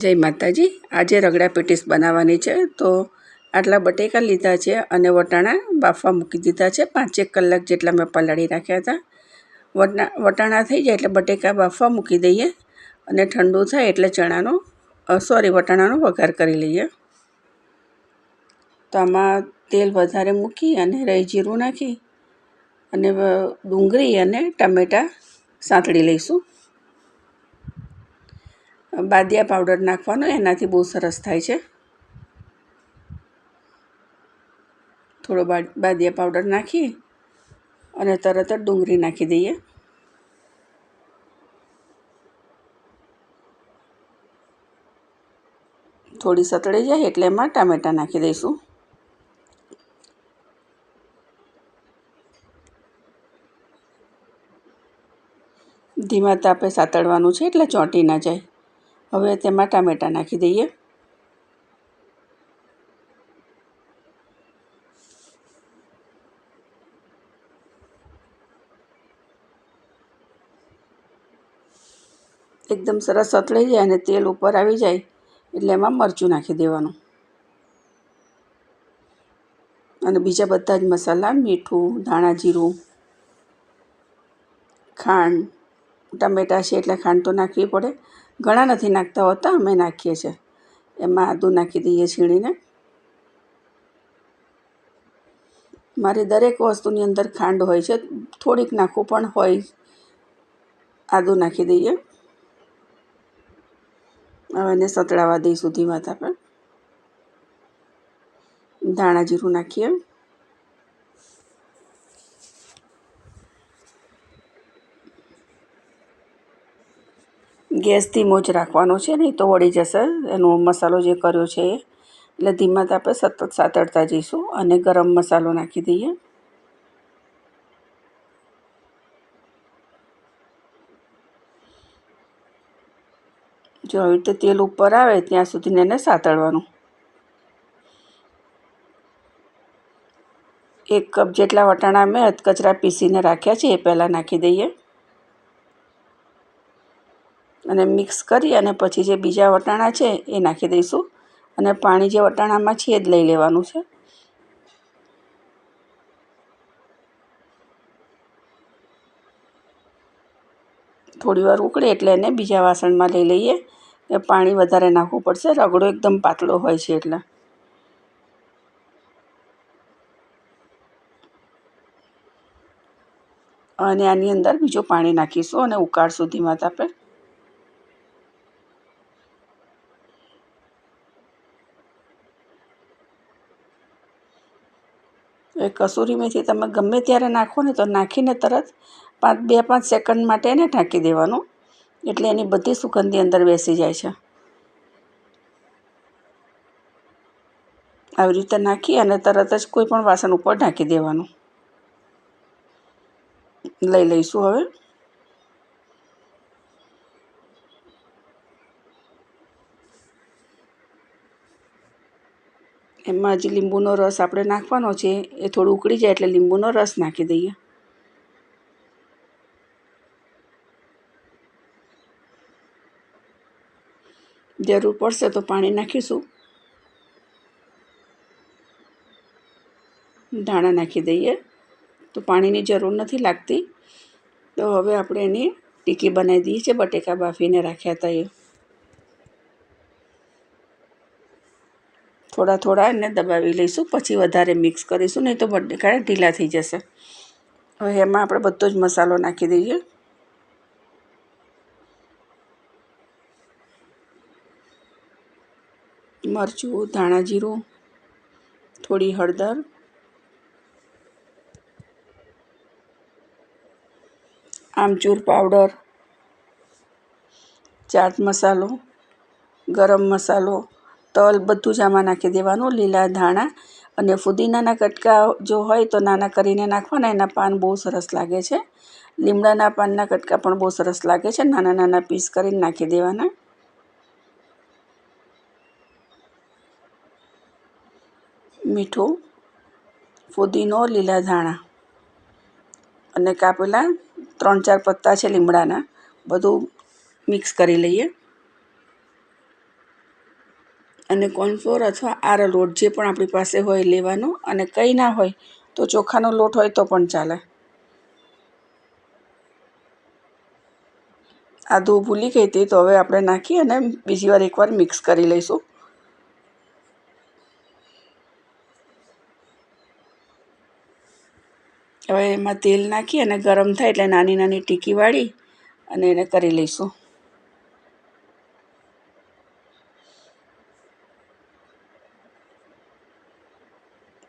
જય માતાજી. આજે રગડા પેટીસ બનાવવાની છે. તો આટલા બટેકા લીધા છે અને વટાણા બાફવા મૂકી દીધા છે. પાંચેક કલાક જેટલા મેં પલાળી રાખ્યા હતા. વટા વટાણા થઈ જાય એટલે બટેકા બાફવા મૂકી દઈએ અને ઠંડુ થાય એટલે ચણાનો સોરી વટાણાનો વઘાર કરી લઈએ. તો આમાં તેલ વધારે મૂકી અને રાઈ જીરું નાખી અને ડુંગળી અને ટામેટાં સાંતળી લઈશું. બાદિયા પાવડર નાખવાનો, એનાથી બહુ સરસ થાય છે. થોડો બાદિયા પાવડર નાખી અને તરત જ ડુંગળી નાખી દઈએ. થોડી સતળી જાય એટલે એમાં ટામેટાં નાખી દઈશું. ધીમા તાપે સાતળવાનું છે એટલે ચોંટી ના જાય. હવે તેમાં ટામેટાં નાખી દઈએ. એકદમ સરસ સતળાઈ જાય અને તેલ ઉપર આવી જાય એટલે એમાં મરચું નાખી દેવાનું. અને બીજા બધા જ મસાલા મીઠું, ધાણા જીરું, ખાંડ ટમેટાં છે એટલે ખાંડ તો નાખવી પડે. ઘણા નથી નાખતા હોતા, અમે નાખીએ છીએ. એમાં આદું નાખી દઈએ છીણીને. મારી દરેક વસ્તુની અંદર ખાંડ હોય છે. થોડીક નાખવું પણ હોય. આદું નાખી દઈએ. હવે એને સતળાવા દઈશું ધીમા આપણે. ધાણા જીરું નાખીએ. ગેસ ધીમો જ રાખવાનો છે નહીં તો વળી જશે. એનો મસાલો જે કર્યો છે એ. એટલે ધીમા તાપે સતત સાતડતા જઈશું અને ગરમ મસાલો નાખી દઈએ. જો આવી રીતે તેલ ઉપર આવે ત્યાં સુધી એને સાતળવાનું એક કપ જેટલા વટાણા મેં અધકચરા પીસીને રાખ્યા છે એ પહેલાં નાખી દઈએ. અને મિક્સ કરી અને પછી જે બીજા વટાણા છે એ નાખી દઈશું. અને પાણી જે વટાણામાં છે એ જ લઈ લેવાનું છે. થોડી વાર ઉકળે એટલે એને બીજા વાસણમાં લઈ લઈએ. એ પાણી વધારે નાખવું પડશે. રગડો એકદમ પાતળો હોય છે એટલે. અને આની અંદર બીજું પાણી નાખીશું અને ઉકાળ સુધીમાં તાપે એ કસૂરી મેથી તમે ગમે ત્યારે નાખો ને તો નાખીને તરત પાંચ, બે, પાંચ સેકન્ડ માટે એને ઢાંકી દેવાનું. એટલે એની બધી સુગંધી અંદર બેસી જાય છે. આવી રીતે નાખી અને તરત જ કોઈ પણ વાસણ ઉપર ઢાંકી દેવાનું. લઈ લઈશું હવે. એમાં જે લીંબુનો રસ આપણે નાખવાનો છે, એ થોડું ઉકળી જાય એટલે લીંબુનો રસ નાખી દઈએ. જરૂર પડશે તો પાણી નાખીશું. ધાણા નાખી દઈએ. તો પાણીની જરૂર નથી લાગતી. તો હવે આપણે એની ટીકી બનાવી દઈએ છીએ, બટેકા બાફીને રાખ્યા હતા એ. થોડા થોડા એને દબાવી લઈશું, પછી વધારે મિક્સ કરીશું, નહીં તો બટેકા ઢીલા થઈ જશે. હવે એમાં આપણે બધો જ મસાલો નાખી દઈએ. મરચું, ધાણા જીરું, થોડી હળદર. આમચૂર પાવડર, ચાટ મસાલો, ગરમ મસાલો તલ બધું જ આમાં નાખી દેવાનું, લીલા ધાણા અને ફુદીનાના કટકા જો હોય તો નાના કરીને નાખવાના, એના પાન બહુ સરસ લાગે છે. લીમડાના પાનના કટકા પણ બહુ સરસ લાગે છે, નાના નાના પીસ કરીને નાખી દેવાના. મીઠું, ફુદીનો, લીલા ધાણા અને કાપેલા ત્રણ ચાર પત્તા છે લીમડાના, બધું મિક્સ કરી લઈએ. અને કોર્નફ્લોર અથવા આરો લોટ જે પણ આપણી પાસે હોય લેવાનો અને કંઈ ના હોય તો ચોખાનો લોટ હોય તો પણ ચાલે. આદું ભૂલી ગઈ હતી તો હવે આપણે નાખી અને બીજી વાર એકવાર મિક્સ કરી લઈશું. હવે એમાં તેલ નાખી અને ગરમ થાય એટલે નાની નાની ટીકી વાળી અને એને કરી લઈશું.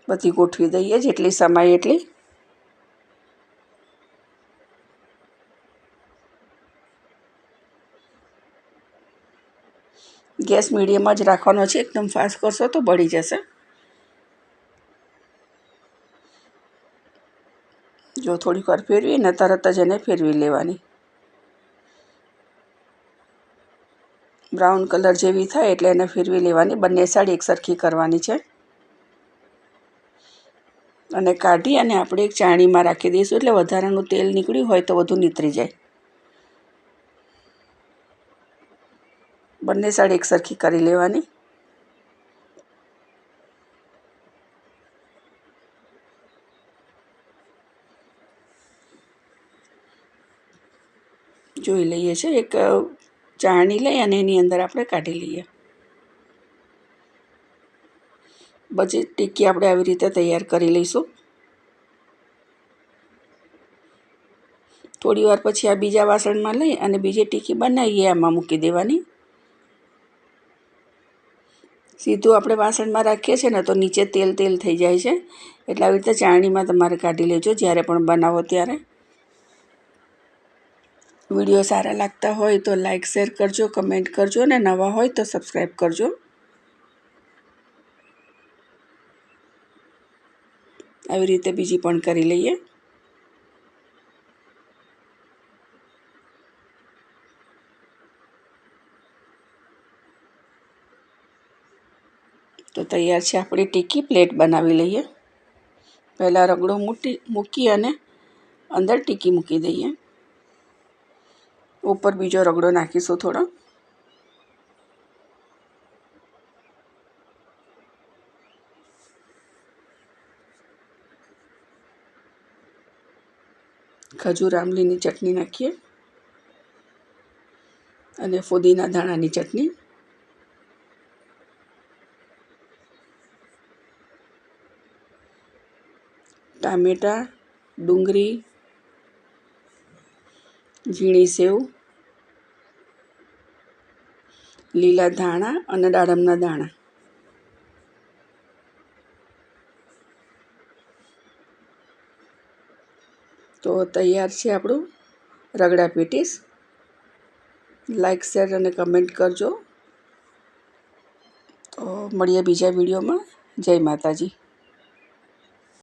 બધી ગોઠવી દઈએ, જેટલી સમાય એટલી. ગેસ મીડિયમ જ રાખવાનો છે, એકદમ ફાસ્ટ કરશો તો બળી જશે. જો થોડીક વાર ફેરવીને તરત જ એને ફેરવી લેવાની. બ્રાઉન કલર જેવી થાય એટલે એને ફેરવી લેવાની, બંને સાઈડ એકસરખી કરવાની છે. અને કાઢી અને આપણે એક ચાણીમાં રાખી દઈશું. એટલે વધારાનું તેલ નીકળ્યું હોય તો બધું નીતરી જાય. બંને સાઈડ એકસરખી કરી લેવાની. જોઈ લઈએ છીએ. એક ચાણી લઈ અને એની અંદર આપણે કાઢી લઈએ. બધી ટીકી આપણે આવી રીતે તૈયાર કરી લઈશું. થોડી વાર પછી આ બીજા વાસણમાં લઈ અને બીજી ટીકી બનાવીએ આમાં મૂકી દેવાની. સીધું આપણે વાસણમાં રાખીએ છીએ ને તો નીચે તેલ તેલ થઈ જાય છે. એટલે આવી રીતે ચાણીમાં તમારે કાઢી લેજો જ્યારે પણ બનાવો ત્યારે. વીડિયો સારા લાગતા હોય તો લાઇક શેર કરજો, કમેન્ટ કરજો ને નવા હોય તો સબસ્ક્રાઈબ કરજો. આવી રીતે બીજી પણ કરી લઈએ. તો તૈયાર છે આપણી ટીકી પ્લેટ બનાવી લઈએ. પહેલાં રગડો મૂકી મૂકી અને અંદર ટીકી મૂકી દઈએ. ઉપર બીજો રગડો નાખીશું થોડો. ખજૂર, આંબલીની ચટણી નાખીએ અને ફુદીના ધાણાની ચટણી. ટામેટાં, ડુંગળી, ઝીણી સેવ, લીલા ધાણા અને દાડમના દાણા તો તૈયાર છે આપણું રગડા પેટીસ. લાઈક શેર અને કમેન્ટ કરજો. તો મળીએ બીજા વિડીયોમાં. જય માતાજી.